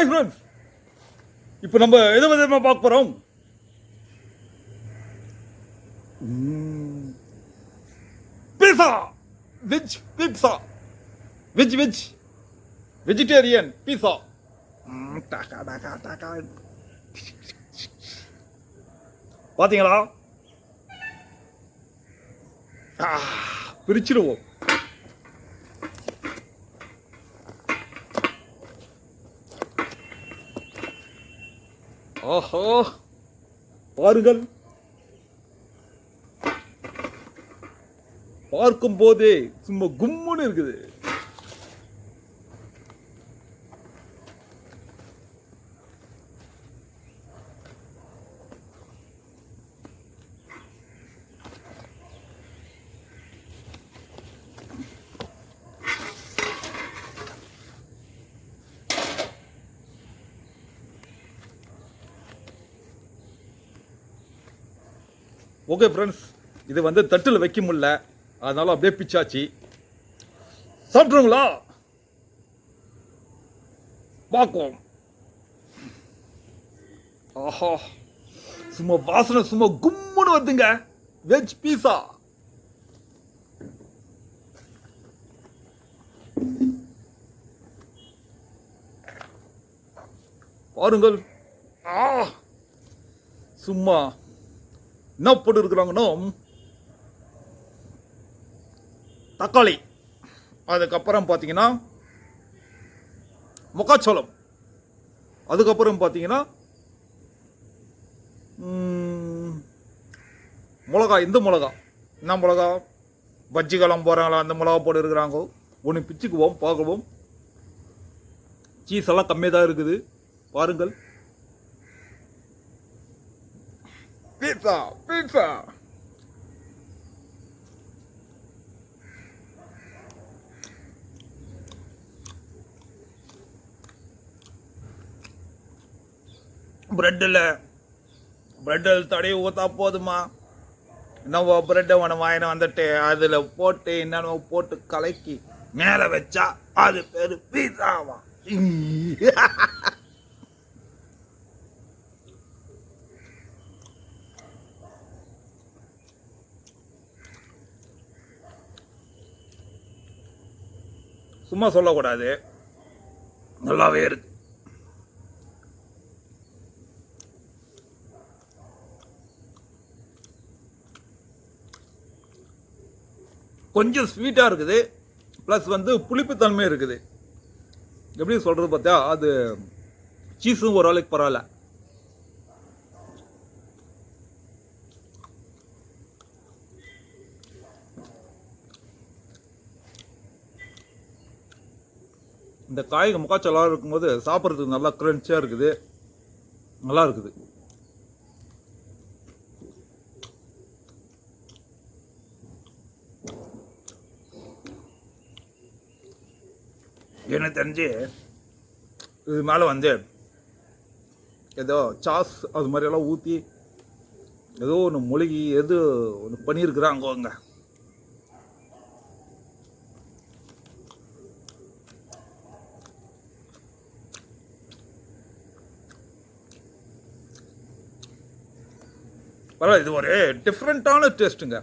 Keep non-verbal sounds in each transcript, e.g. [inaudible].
Hi friends இப்போ நம்ம எதை விதமாக பார்க்க போகிறோம் pizza veg pizza veg veg vegetarian pizza Dhaka டாக்கா டாக்கா. பார்த்தீங்களா பிரிச்சிடுவோம் ஆஹா பாருங்கள். பார்க்கும் போதே சும்மா கும்முன்னு இருக்குது. ஓகே ஃப்ரெண்ட்ஸ் இது வந்து தட்டில் வைக்க முடியல. அதனால அப்படியே பிச்சாச்சு. சாப்பிட்ருங்களா பார்ப்போம். ஆஹா. சும்மா வாசனை சும்மா கும்முன்னு வருதுங்க. வெஜ் பீஸா பாருங்கள். ஆ. சும்மா என்ன போட்டு இருக்கிறாங்கன்னா தக்காளி. அதுக்கப்புறம் பார்த்தீங்கன்னா முக்காச்சோளம். அதுக்கப்புறம் பார்த்தீங்கன்னா மிளகா இந்த மிளகா. என்ன மிளகா? பஜ்ஜி காலம் போகிறாங்களா அந்த மிளகா போட்டு இருக்கிறாங்க. ஒன்று பிச்சுக்குவோம் பார்க்குவோம். சீஸ் எல்லாம் கம்மியாக தான் இருக்குது. பாருங்கள். பீட்சா பீட்சா பிரெட்டில் பிரெட்டில் தடவி ஊற்றா போதுமா? நம்ம பிரெட்டை ஒன்று வாங்கின வந்துட்டு அதில் போட்டு என்னென்ன போட்டு கலக்கி மேலே வச்சா அது பேர் பீட்சாவா [laughs] சும்மா சொல்லக்கூடாது. நல்லாவே இருக்கு. கொஞ்சம் ஸ்வீட்டாக இருக்குது. ப்ளஸ் வந்து புளிப்புத்தன்மை இருக்குது. எப்படி சொல்கிறது பார்த்தா அது சீஸும் ஓரளவுக்கு பரவாயில்ல. இந்த காய்க முக்காச்சலாக இருக்கும்போது சாப்பிட்றதுக்கு நல்லா க்ரன்ச்சியாக இருக்குது. நல்லா இருக்குது. எனக்கு தெரிஞ்சு இது மேலே வந்து ஏதோ சாஸ் அது மாதிரியெல்லாம் ஊற்றி ஏதோ ஒன்று மொழிகி எது ஒன்று பண்ணியிருக்கிறாங்க அங்கே பரவாயில்ல இது ஒரு டிஃப்ரெண்ட்டான டேஸ்ட்டுங்க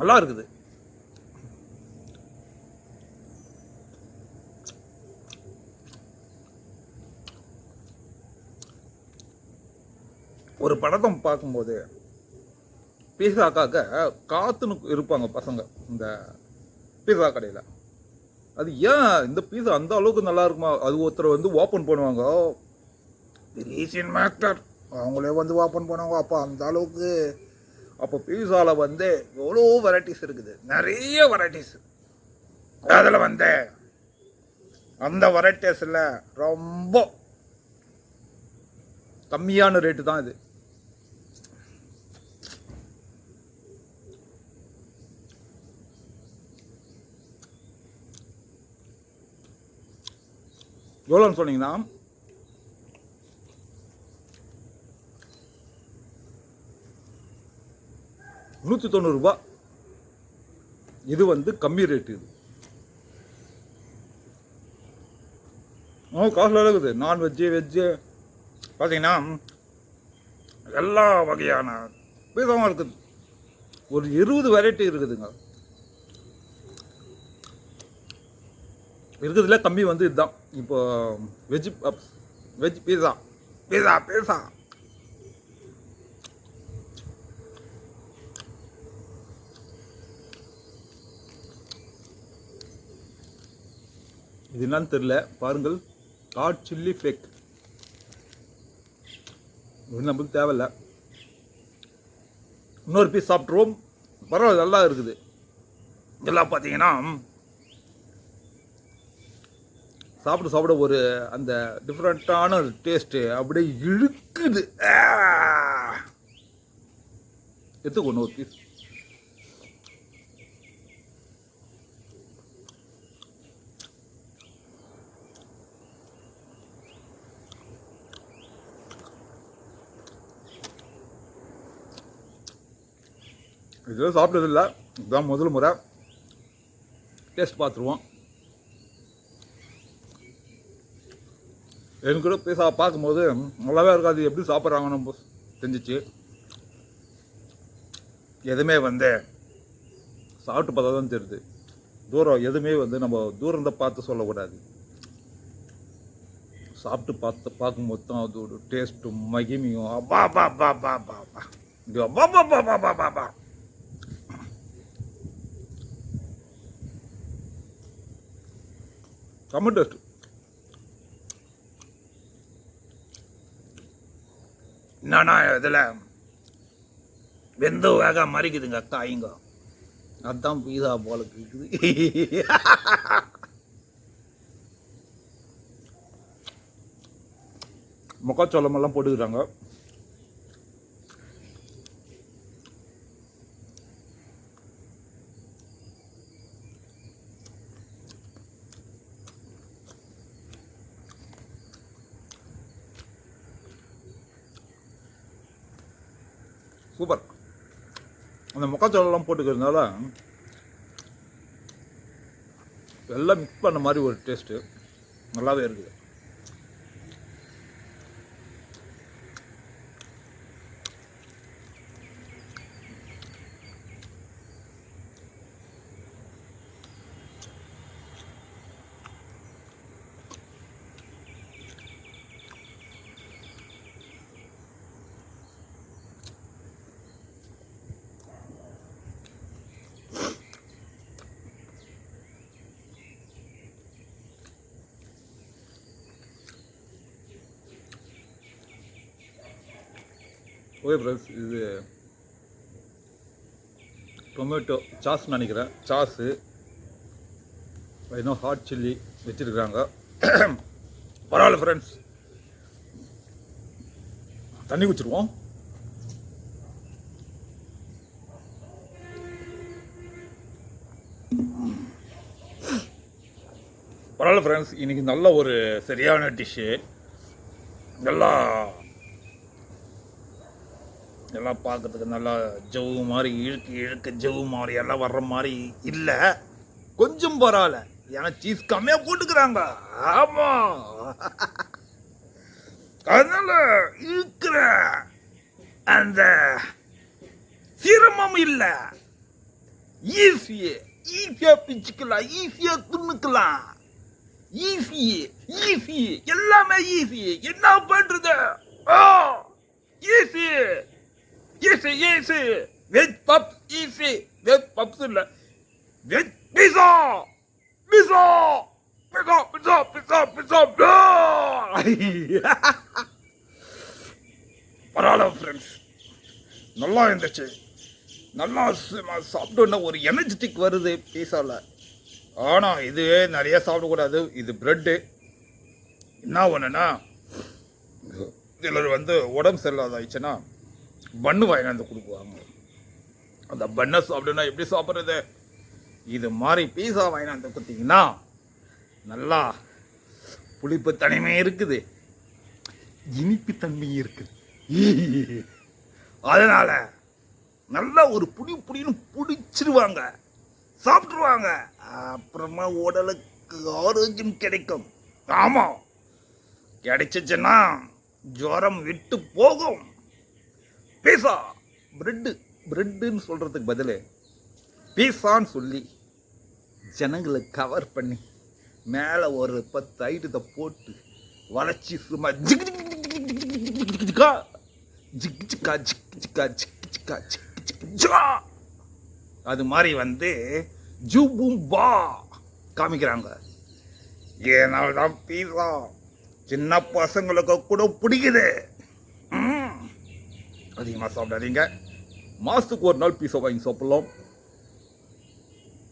நல்லா இருக்குது. ஒரு படத்தை பார்க்கும்போது பீஸாக்காக காத்துன்னு இருப்பாங்க பசங்க இந்த பீஸா கடையில். அது ஏன் இந்த பீஸா அந்த அளவுக்கு நல்லா இருக்குமா? அது ஒருத்தர் வந்து ஓப்பன் பண்ணுவாங்க பெரிய சினிமா ஆக்டர் அவங்களே வந்து ஓப்பன் பண்ணுவாங்க. அப்போ அந்த அளவுக்கு அப்போ பீஸாவில் வந்து எவ்வளோ வெரைட்டிஸ் இருக்குது. நிறைய வெரைட்டிஸ் அதில் வந்து அந்த வெரைட்டிஸில் ரொம்ப கம்மியான ரேட்டு தான் இது. எவ்வளோன்னு சொன்னீங்கன்னா நூற்றி தொண்ணூறுரூபா இது வந்து கம்மி ரேட்டு இது. ஓ இருக்குது நான்வெஜ்ஜு வெஜ்ஜு பார்த்தீங்கன்னா எல்லா வகையான விதமாக இருக்குது. ஒரு இருபது வெரைட்டி இருக்குதுங்க. இருக்கிறதுல கம்மி வந்து இதுதான். இப்போ வெஜ் வெஜ் பீஸா பீஸா பீஸா இது என்னன்னு தெரியல. பாருங்கள் ஹாட் சில்லி ஃபேக் இது நம்மளுக்கு தேவையில்ல. இன்னொரு பீஸ் சாப்பிட்ருவோம் பரவாயில்ல நல்லா இருக்குது. இதெல்லாம் பார்த்தீங்கன்னா சாப்பிட சாப்பிட ஒரு அந்த டிஃப்ரெண்ட்டான டேஸ்ட்டு அப்படியே இழுக்குது. எடுத்துக்கோ இன்னொரு பீஸ் இதெல்லாம் சாப்பிட்டதில்லை. இதுதான் முதல் முறை. டேஸ்ட் பார்த்துருவோம். என்கூட கூட பீஸா பார்க்கும்போது நல்லாவே இருக்காது. எப்படி சாப்பிட்றாங்கன்னு தெரிஞ்சிச்சு. எதுவுமே வந்து சாப்பிட்டு பார்த்தா தான் தெரியுது. தூரம் எதுவுமே வந்து நம்ம தூரம் பார்த்து சொல்லக்கூடாது. சாப்பிட்டு பார்த்து பார்க்கும்போது தான் அதோட டேஸ்ட்டும் மகிமையும் அப்பா பா பா பா பா பா இது அப்பா பா பா பா பா பா பா செம்ம டேஸ்ட் என்னன்னா இதில் வெந்த வேக மறிக்குதுங்க காய்ங்க அதான் பீஸா போல இருக்குது மொக்காச்சோளம் எல்லாம் போட்டுக்கிறாங்க அந்த முக்காச்சோளெல்லாம் போட்டுக்கிறதுனால எல்லாம் மிக்ஸ் பண்ண மாதிரி ஒரு டேஸ்ட்டு நல்லாவே இருக்குது. ஓகே ஃப்ரெண்ட்ஸ் இது டொமேட்டோ சாஸ் நினைக்கிறேன். சாஸு இன்னும் ஹாட் சில்லி வச்சுருக்குறாங்க. பரவாயில்ல ஃப்ரெண்ட்ஸ் தண்ணி குடிச்சிருவோம். பரவாயில்ல ஃப்ரெண்ட்ஸ் இன்றைக்கி நல்ல ஒரு சரியான டிஷ்ஷு நல்லா எல்லாம் பார்க்கறதுக்கு நல்லா ஜவு மாதிரி இழுக்கு இழுக்க ஜவு மாதிரி எல்லாம் வர்ற மாதிரி இல்லை. கொஞ்சம் பரவாயில்ல. ஏன்னா சீஸ் கம்மியாக போட்டுக்கிறாங்க. ஆமாம் அதனால இருக்கிற அந்த சிரமம் இல்லை. ஈஸியே ஈஸியா பிச்சுக்கலாம் ஈஸியா துண்ணுக்கலாம் ஈஸி ஈஸி எல்லாமே ஈஸி என்ன பண்ணுறது ஆ easy easy easy veg puffs easy veg puffs இல்லை. Veg pizza pizza pizza pizza pizza pizza பரவாயில்ல ஃப்ரெண்ட்ஸ் நல்லா இருந்துச்சு. நல்லா சாப்பிட்டோன்னா ஒரு எனர்ஜெட்டிக் வருது பீஸாவில் ஆனால் இது நிறைய சாப்பிடக்கூடாது. இது ப்ரெட்டு என்ன ஒன்றுன்னா சிலர் வந்து உடம்பு சரியில்லாத ஆயிடுச்சுன்னா பன்னு வாங்கினாந்து கொடுக்குவாங்க. அந்த பண்ணை சாப்பிடுனா எப்படி சாப்பிட்றது? இது மாதிரி பீஸா வாங்கினாந்து கொடுத்தீங்கன்னா நல்லா புளிப்பு தனிமை இருக்குது. இனிப்பு தன்மை இருக்குது. அதனால் நல்லா ஒரு புடி புடின்னு பிடிச்சிருவாங்க சாப்பிட்ருவாங்க அப்புறமா உடலுக்கு ஆரோக்கியம் கிடைக்கும். ஆமாம் கிடைச்சிச்சுன்னா ஜுரம் விட்டு போகும். பீஸா. பிரெட்டு பிரெட்டுன்னு சொல்கிறதுக்கு பதில் பீஸான்னு சொல்லி ஜனங்களை கவர் பண்ணி மேலே ஒரு பத்து ஐட்டத்தை போட்டு வளைச்சி சும்மா ஜிக் ஜிக் ஜிக்கா. ஜிக் ஜிக்கா ஜிக் ஜிக்கா ஜிக் ஜிக்கா ஜிக் அது மாதிரி வந்து ஜூபும் பா காமிக்கிறாங்க. ஏனால் தான் பீஸா சின்ன பசங்களுக்கு கூட பிடிக்குது. அதிகமாக சாப்பிடாதீங்க. மாதத்துக்கு ஒரு நாள் பீஸை வாங்கி சாப்பிட்லாம்.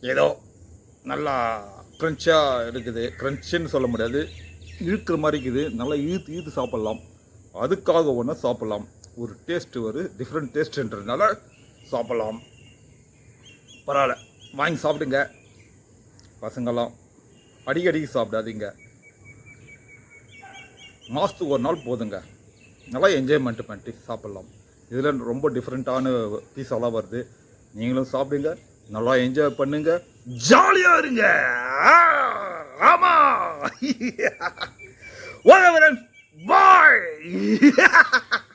ஏதோ நல்லா க்ரன்ச்சாக இருக்குது. க்ரன்ச்சுன்னு சொல்ல முடியாது. இழுக்கிற மாதிரி இருக்குது. நல்லா இழுத்து இழுத்து சாப்பிட்லாம். அதுக்காக ஒன்று சாப்பிட்லாம். ஒரு டேஸ்ட் ஒரு டிஃப்ரெண்ட் டேஸ்ட்ன்றதுனால சாப்பிட்லாம். பரவாயில்ல. வாங்கி சாப்பிடுங்க. பசங்கள்லாம் அடிக்கடிக்கு சாப்பிடாதீங்க. மாதத்துக்கு ஒரு நாள் போதுங்க. நல்லா என்ஜாய்மெண்ட் பண்ணிட்டு சாப்பிட்லாம். இதில் ரொம்ப டிஃப்ரெண்ட்டான பீஸாலாம் வருது. நீங்களும் சாப்பிடுங்க நல்லா என்ஜாய் பண்ணுங்க. ஜாலியாக இருங்க. ஆ, ஆமா [laughs] ஓகே பாய் [laughs]